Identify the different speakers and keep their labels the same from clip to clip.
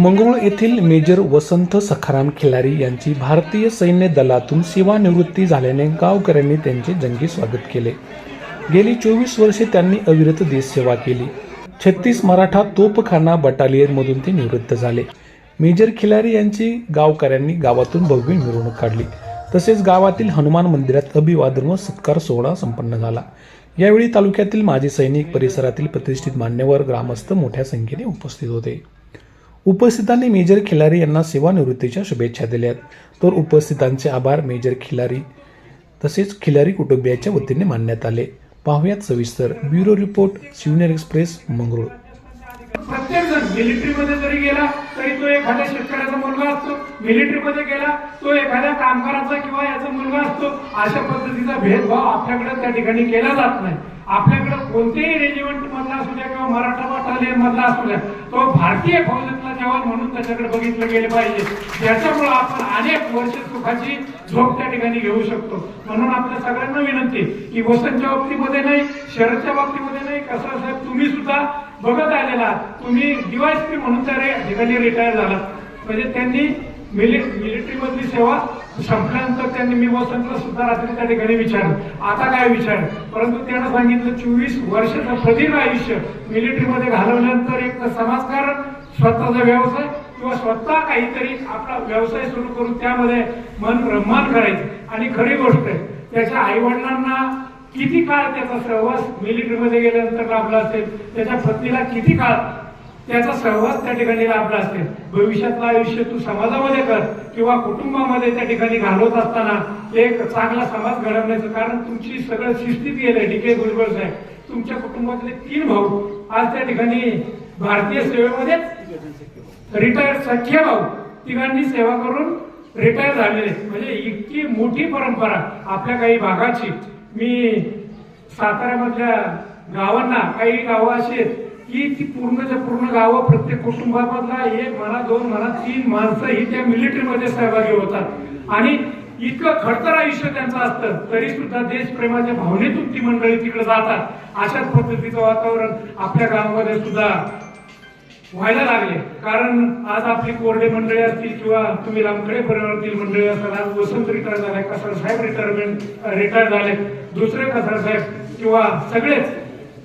Speaker 1: मंगरुळ येथील मेजर वसंत सखाराम खिलारी यांची भारतीय सैन्य दलातून सेवानिवृत्ती झाल्याने गावकऱ्यांनी त्यांचे जंगी स्वागत केले. गेली चोवीस वर्षे त्यांनी अविरत देशसेवा केली. छत्तीस मराठा तोपखाना बटालियनमधून ते निवृत्त झाले. मेजर खिलारी यांची गावकऱ्यांनी गावातून भव्य मिरवणूक काढली. तसेच गावातील हनुमान मंदिरात अभिवादन व सत्कार सोहळा संपन्न झाला. यावेळी तालुक्यातील माजी सैनिक परिसरातील प्रतिष्ठित मान्यवर ग्रामस्थ मोठ्या संख्येने उपस्थित होते. उपस्थितांनी मेजर खिलारी यांना सेवानिवृत्तीच्या शुभेच्छा दिल्यात. तर उपस्थितांचे आभार मेजर खिलारी तसेच खिलारी कुटुंबियाच्या वतीने मानण्यात आले. पाहुयात सविस्तर bureau report Shivner express Mangrul.
Speaker 2: प्रत्येक जण जरी गेला तरी तो एखाद्या शेतकऱ्याचा मुलगा असतो. मिलिटरीमध्ये गेला तो एखाद्या कामगाराचा किंवा याचा मुलगा असतो. अशा पद्धतीचा भेदभाव आपल्याकडे त्या ठिकाणी केला जात नाही. आपल्याकडे कोणतेही रेजिमेंट मधला असू द्या किंवा मराठा बटालियन मधला असू द्या तो भारतीय फौजातला जवान म्हणून त्याच्याकडे बघितलं गेलं पाहिजे. त्याच्यामुळं आपण अनेक वर्ष सुखाची झोप त्या ठिकाणी घेऊ शकतो. म्हणून आपल्या सगळ्यांना विनंती की वसंतच्या बाबतीमध्ये नाही शरदच्या बाबतीमध्ये नाही कसं साहेब तुम्ही सुद्धा बघत आलेला आहात. तुम्ही डीवायसपी म्हणून त्या ठिकाणी रिटायर झालात. म्हणजे त्यांनी मिलिटरी मधली सेवा संपल्यानंतर त्यांनी मी वसंतला सुद्धा रात्री त्या ठिकाणी विचारलं. आता काय विचार? परंतु त्यानं सांगितलं चोवीस वर्षाचं प्रदीर्घ आयुष्य मिलिटरीमध्ये घालवल्यानंतर एक तर समाजकारण स्वतःचा व्यवसाय किंवा स्वतः काहीतरी आपला व्यवसाय सुरू करून त्यामध्ये मन ब्रह्मांड करायचं. आणि खरी गोष्ट आहे त्याच्या आईवडिलांना किती काळ त्याचा सहवास मिलिटरीमध्ये गेल्यानंतर लाभला असेल? त्याच्या पत्नीला किती काळ त्याचा सहवास त्या ठिकाणी लाभला असेल भविष्यातलं आयुष्य तू समाजामध्ये कर किंवा कुटुंबामध्ये त्या ठिकाणी घालवत असताना एक चांगला समाज घडवण्याचं कारण तुमची सगळं शिस्तीत गेलंय डी के भुजबळ साहेब. तुमच्या कुटुंबातले तीन भाऊ आज त्या ठिकाणी भारतीय सेवेमध्येच रिटायर सख्य भाऊ. तिघांनी सेवा करून रिटायर झालेले. म्हणजे इतकी मोठी परंपरा आपल्या काही भागाची. मी साताऱ्यामधल्या गावांना काही गावं अशी आहेत की ती पूर्णच्या पूर्ण गावं प्रत्येक कुटुंबामधला एक म्हणा दोन म्हणा तीन माणसं ही त्या मिलिटरीमध्ये सहभागी होतात. आणि इतकं खडतर आयुष्य त्यांचं असतं तरी सुद्धा देशप्रेमाच्या भावनेतून ती मंडळी तिकडे जातात. अशाच पद्धतीचं वातावरण आपल्या गावामध्ये सुद्धा व्हायला लागले. कारण आज आपली कोरडे मंडळी असतील किंवा तुम्ही लांबकडे परिवारातील मंडळी असाल आज वसंत रिटायर झाले कसर साहेब रिटायरमेंट रिटायर झाले दुसरे कसर साहेब किंवा सगळेच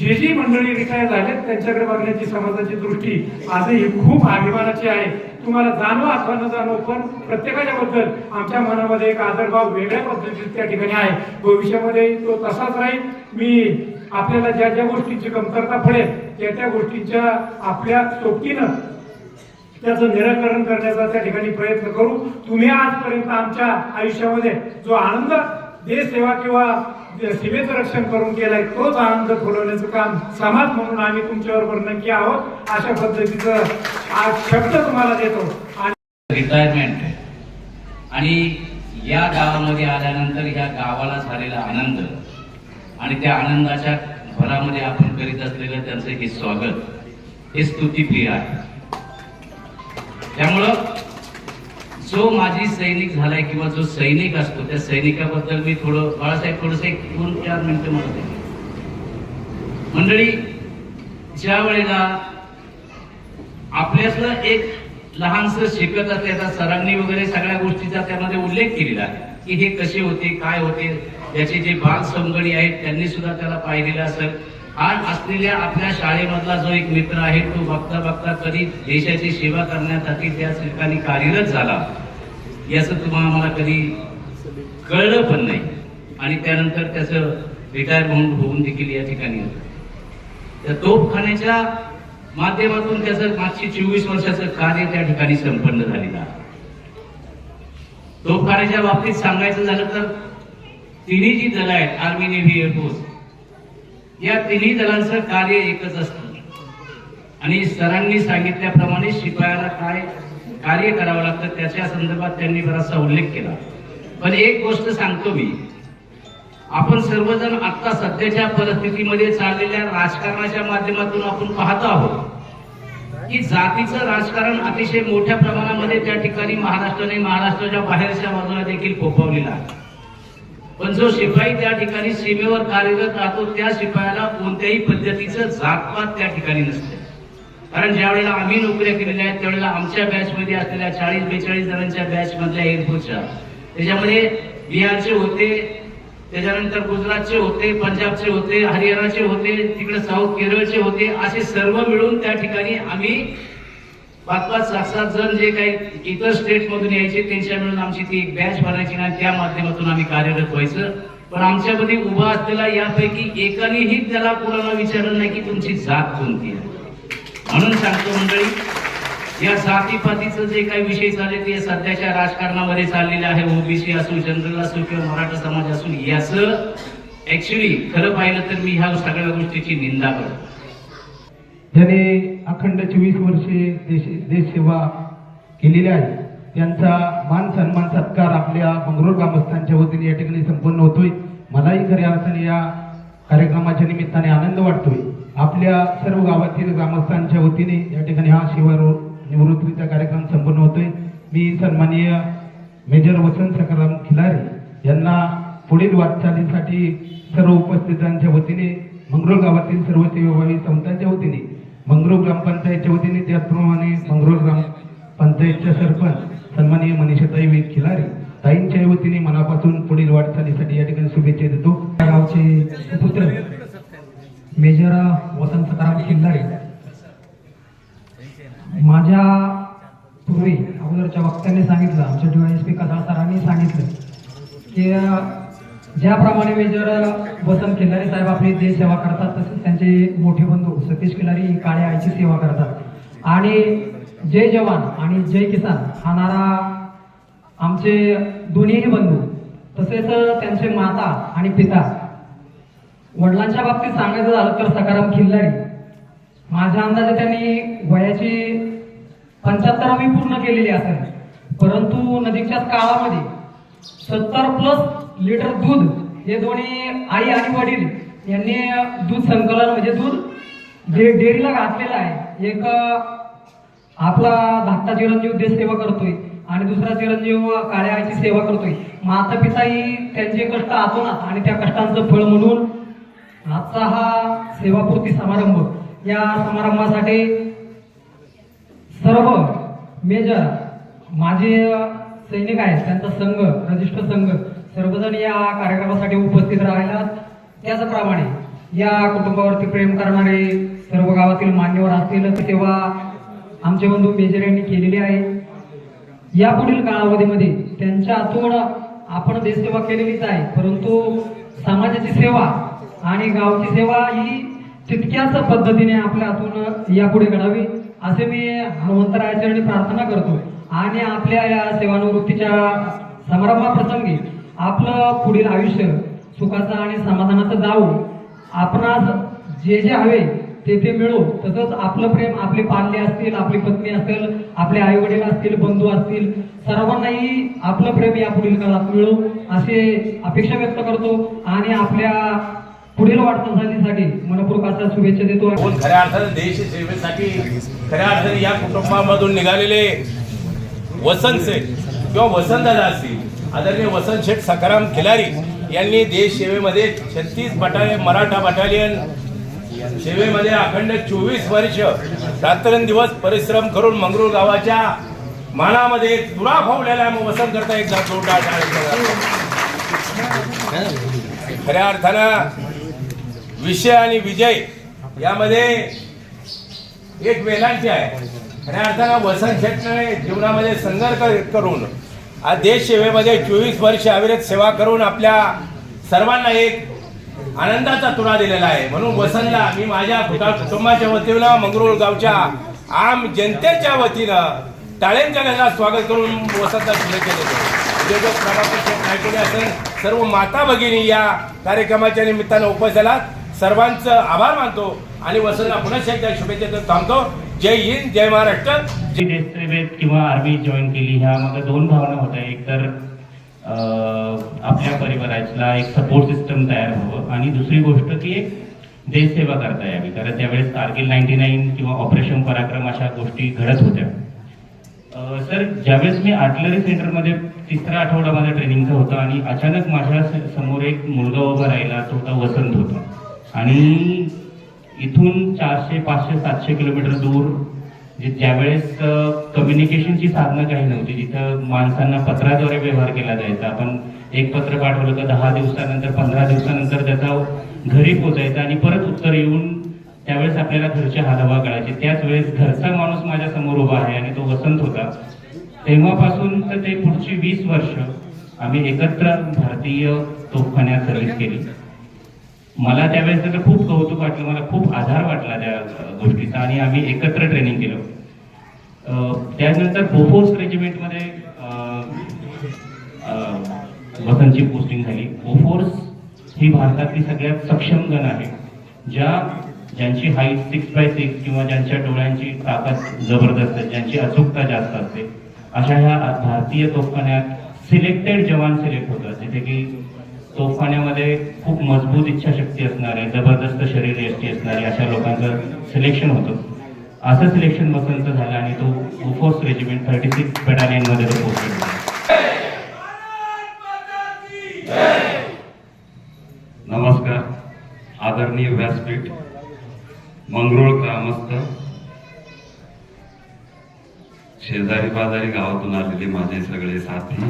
Speaker 2: जे जी मंडळी रिटायर झालेत त्यांच्याकडे बघण्याची समाजाची दृष्टी आजही खूप अभिमानाची आहे. तुम्हाला जाणव अथवा न जाणवं पण प्रत्येकाच्या बद्दल आमच्या मनामध्ये एक आदरभाव वेगळ्या पद्धतीने त्या ठिकाणी आहे. भविष्यामध्ये तो तसाच राहील. मी आपल्याला ज्या ज्या गोष्टींची कमतरता पडेल त्या त्या गोष्टींच्या आपल्या सोबतीनं त्याचं निराकरण करण्याचा त्या ठिकाणी प्रयत्न करू. तुम्ही आजपर्यंत आमच्या आयुष्यामध्ये जो आनंद देशसेवा किंवा सीमेचं रक्षण करून केलाय तोच आनंद फुलवण्याचं काम समाज म्हणून आम्ही तुमच्याबरोबर नक्की आहोत. अशा पद्धतीचं आज शब्द तुम्हाला देतो. आणि
Speaker 3: रिटायरमेंट आहे. आणि या गावामध्ये आल्यानंतर ह्या गावाला झालेला आनंद आणि त्या आनंदाच्या भरामध्ये आपण करीत असलेलं त्यांचं हे स्वागत हे स्तुतीप्रिय आहे. त्यामुळं जो माझी सैनिक झालाय किंवा जो सैनिक असतो त्या सैनिकाबद्दल मी थोडं बाळासाहेब थोडस एक दोन चार मिनिटं म्हणत मंडळी ज्या वेळेला आपल्यातलं एक लहानस शिकत असल्याचा सरांनी वगैरे सगळ्या गोष्टीचा त्यामध्ये उल्लेख केलेला आहे की हे कसे होते काय होते त्याचे जे बाल संगणी आहेत त्यांनी सुद्धा त्याला पाहिलेलं असेल. आज असलेल्या आपल्या शाळेमधला जो एक मित्र आहे तो बघता बघता कधी देशाची सेवा करण्यासाठी त्या ठिकाणी कार्यरत झाला. याचं तुम्हाला आम्हाला कधी कळलं पण नाही. आणि त्यानंतर त्याचं रिटायर होऊन होऊन देखील या ठिकाणी त्या तोपखान्याच्या माध्यमातून त्याचं मागची चोवीस वर्षाचं कार्य त्या ठिकाणी संपन्न झालेलं आहे. तोपखान्याच्या बाबतीत सांगायचं झालं तर तिन्ही जी दलं आहेत आर्मी नेव्ही एअरफोर्स या तिन्ही दलांचं कार्य एकच असतं. आणि सरांनी सांगितल्याप्रमाणे शिपायाला काय कार्य करावं लागतं त्याच्या संदर्भात त्यांनी बराचसा उल्लेख केला. पण एक गोष्ट सांगतो मी. आपण सर्वजण आता सध्याच्या परिस्थितीमध्ये चाललेल्या राजकारणाच्या माध्यमातून आपण पाहतो आहोत की जातीचं राजकारण अतिशय मोठ्या प्रमाणामध्ये त्या ठिकाणी महाराष्ट्राने महाराष्ट्राच्या बाहेरच्या बाजूला देखील फोफावलेला आहे. पण जो शिपाई त्या ठिकाणी सीमेवर कार्यरत राहतो त्या शिपायाला कोणत्याही पद्धतीचं जातपात त्या ठिकाणी नसते. कारण ज्या वेळेला आम्ही नोकऱ्या केलेल्या आहेत त्यावेळेला आमच्या बॅचमध्ये असलेल्या चाळीस बेचाळीस जणांच्या बॅच मधल्या एअरफोर्सच्या त्याच्यामध्ये बिहारचे होते त्याच्यानंतर गुजरातचे होते पंजाबचे होते हरियाणाचे होते तिकडे साऊथ केरळचे होते असे सर्व मिळून त्या ठिकाणी आम्ही पाच पाच सात सात जण जे काही इतर स्टेट मधून यायचे त्यांच्या मिळून आमची ती एक बॅच भरायची ना त्या माध्यमातून आम्ही कार्यरत व्हायचं. पण आमच्यामध्ये उभा असलेला यापैकी एकानेही त्याला कोणाला विचारलं नाही की तुमची जात कोणती आहे. म्हणून सांगतो मंडळी या जातीपातीचं जे काही विषय झाले ते सध्याच्या राजकारणामध्ये चाललेले आहे. ओबीसी असो जनरल असो किंवा मराठा समाज असून याचं ऍक्च्युली खरं पाहिलं तर मी ह्या सगळ्या गोष्टीची निंदा करतो.
Speaker 4: अखंड चोवीस वर्षे देश देशसेवा केलेली आहे त्यांचा मान सन्मान सत्कार आपल्या मंगरूळ ग्रामस्थांच्या वतीने या ठिकाणी संपन्न होतोय. मलाही खऱ्या अर्थाने या कार्यक्रमाच्या निमित्ताने आनंद वाटतोय. आपल्या सर्व गावातील ग्रामस्थांच्या वतीने या ठिकाणी हा शिवार निवृत्तीचा कार्यक्रम संपन्न होतोय. मी सन्माननीय मेजर वसंत सकाराम खिलारे यांना पुढील वाटचालीसाठी सर्व उपस्थितांच्या वतीने मंगरूळ गावातील सर्व सेवाभावी संस्थांच्या वतीने मंगरूळ ग्रामपंचायतच्या वतीने त्याचप्रमाणे मंगरूळ ग्रामपंचायतच्या सरपंच सन्माननीय मनीषाताई वेद खिलारे ताईंच्या वतीने मनापासून पुढील वाटचालीसाठी या ठिकाणी शुभेच्छा देतो. गावचे सुपुत्र मेजर वसंत सकाराम खिल्लारे माझ्या पूर्वी अगोदरच्या वक्त्याने सांगितलं आमच्या डीवायएसपी कसाळ सरांनी सांगितलं की ज्याप्रमाणे मेजर वसंत खिल्लारे साहेब आपली देश सेवा करतात तसेच त्यांचे मोठे बंधू सतीश खिल्लारी काळ्या आईची सेवा करतात. आणि जय जवान आणि जय किसान हा नारा आमचे दोन्हीही बंधू तसेच त्यांचे माता आणि पिता. वडिलांच्या बाबतीत सांगायचं झालं तर सकाराम खिल्लारी. माझ्या अंदाजे त्यांनी वयाची पंच्याहत्तरावी पूर्ण केलेली असेल. परंतु नजीकच्याच काळामध्ये सत्तर प्लस लिटर दूध हे दोन्ही आई आणि वडील यांनी दूध संकलन म्हणजे दूध जे डेअरीला घातलेलं आहे एक आपला धाकटा चिरंजीव देश सेवा करतोय आणि दुसरा चिरंजीव काळ्या आईची सेवा करतोय. माता पिताही त्यांचे कष्ट आतोनात आणि त्या कष्टांचं फळ म्हणून आजचा हा सेवापूर्ती समारंभ या समारंभासाठी सर्व मेजर माझे सैनिक आहेत त्यांचा संघ रजिस्टर संघ सर्वजण या कार्यक्रमासाठी उपस्थित राहिला त्याचप्रमाणे या कुटुंबावरती प्रेम करणारे सर्व गावातील मान्यवर असतील तेव्हा आमचे बंधू मेजर यांनी केलेले आहे. या पुढील कालावधीमध्ये त्यांच्या हातून आपण देशसेवा केलेलीच आहे परंतु समाजाची सेवा आणि गावची सेवा ही तितक्याच पद्धतीने आपल्या हातून यापुढे घडावी असे मी हनुमंतरायाचरणी प्रार्थना करतो. आणि आपल्या या सेवानिवृत्तीच्या समारंभाप्रसंगी आपलं पुढील आयुष्य सुखाचं आणि समाधानाचं जावो आपणास जे जे हवे ते ते मिळो. तसंच आपलं प्रेम आपले पाल्य असतील आपली पत्नी असेल आपले आई वडील असतील बंधू असतील सर्वांनाही आपलं प्रेम या पुढील काळात मिळो असे अपेक्षा व्यक्त करतो. आणि आपल्या पुढील वाटचालीसाठी मनपूर्वक शुभेच्छा देतो.
Speaker 5: खऱ्या अर्थाने देश सेवेसाठी खऱ्या अर्थाने या कुटुंबामधून निघालेले वसंत किंवा वसंतदादा असतील आदरणीय वसंत शेठ सकाराम खिलारी यांनी देश सेवेमध्ये छत्तीस बटालियन मराठा बटालियन सेवेमध्ये अखंड चोवीस वर्ष रात्रंदिवस परिश्रम करून मंगरूळ गावाच्या मानामध्ये तुरा फावलेला वसंत करता एकदा जोरदार खऱ्या अर्थानं विषय आणि विजय यामध्ये एक वेलांची आहे. खऱ्या अर्थानं वसंत शेटने जीवनामध्ये संघर्ष करून आज देश सेवेमध्ये चोवीस वर्ष अविरत सेवा करून आपल्या सर्वांना एक आनंदाचा तुरा दिलेला आहे. म्हणून वसंतला मी माझ्या कुटुंबाच्या वतीनं मंगरूळ गावच्या आम जनतेच्या वतीनं टाळेंच्या गजरात स्वागत करून वसंतला शुभेच्छा देतो. उद्योजक प्रभाकर असेल सर्व माता भगिनी या कार्यक्रमाच्या निमित्तानं उपस्थित सर्वांचं आभार मानतो आणि वसंतला पुन्हा एकदा शुभेच्छा देत थांबतो. जय हिंद जय महाराष्ट्र.
Speaker 6: जी देश किंवा आर्मी जॉईन केली ह्या मागे दोन भावना होत्या. एक तर आपल्या परिवाराला एक सपोर्ट सिस्टम तयार व्हावं. आणि दुसरी गोष्ट की एक देशसेवा करता यावी. कारण त्यावेळेस कारगिल नाईन्टी नाईन किंवा ऑपरेशन पराक्रम अशा गोष्टी घडत होत्या. सर ज्यावेळेस मी आर्टिलरी सेंटरमध्ये तिसरा आठवडा माझा ट्रेनिंगचा होता आणि अचानक माझ्या स- समोर एक मुलगा उभा राहिला तो होता वसंत होता. आणि इथून चारशे पाचशे सातशे किलोमीटर दूर जे ज्यावेळेस कम्युनिकेशनची साधनं काही नव्हती जिथं माणसांना पत्राद्वारे व्यवहार केला जायचा. आपण एक पत्र पाठवलं तर दहा दिवसानंतर पंधरा दिवसानंतर त्याचा घरी पोचायचा आणि परत उत्तर येऊन त्यावेळेस आपल्याला घरचे हालवा कळायचे त्याच वेळेस घरचा माणूस माझ्यासमोर उभा आहे आणि तो वसंत होता. तेव्हापासून तर ते पुढची वीस वर्ष आम्ही एकत्र भारतीय तोफखान्यात सर्व्हिस केली. मला त्यावेळेस त्याचं खूप कौतुक वाटलं मला खूप आधार वाटला त्या गोष्टीचा आणि आम्ही एकत्र ट्रेनिंग केलं. त्यानंतर बोफोर्स रेजिमेंटमध्ये अ, वसंतची पोस्टिंग झाली. बोफोर्स ही भारतातली सगळ्यात सक्षम गण आहे ज्या ज्यांची हाईट सिक्स बाय सिक्स किंवा ज्यांच्या डोळ्यांची ताकद जबरदस्त आहे ज्यांची अचूकता जास्त असते अशा ह्या भारतीय तोफखान्यात सिलेक्टेड जवान सिलेक्ट होतात. जिथे की तोफखान्यामध्ये खूप मजबूत इच्छाशक्ती असणारे जबरदस्त शरीर यष्टी असणारे अशा लोकांचं सिलेक्शन होतं. असं सिलेक्शन वसंत झालं आणि तो बोफोर्स रेजिमेंट थर्टी सिक्स बटालियनमध्ये तो पोहोचला
Speaker 7: नमस्कार. आदरणीय व्यासपीठ मंगरुळ ग्रामस्थ शेजारी पाजारी गावातून आलेले माझे सगळे साथी.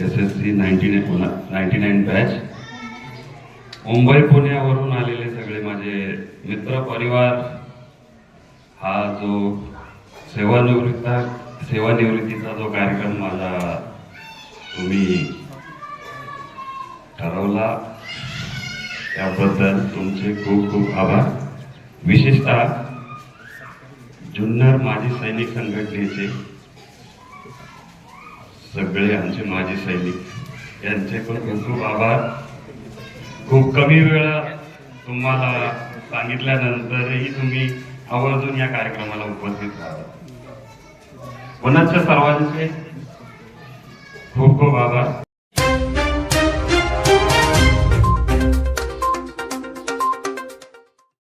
Speaker 7: S S C ninety ninety nine batch Mumbai पुण्यावरून आलेले सगळे माझे मित्र परिवार हा जो सेवानिवृत्त सेवानिवृत्तीचा जो कार्यक्रम माझा तुम्ही ठरवला त्याबद्दल तुमचे खूप खूप आभार. विशेषतः जुन्नर माजी सैनिक संघटनेचे सगळे आमचे माजी सैनिक. यांचे पण खूप खूप आभार. खूप कमी वेळा तुम्हाला सांगितल्यानंतरही तुम्ही आवर्जून या कार्यक्रमाला उपस्थित राहता पुन्हा सर्वांचे खूप खूप आभार.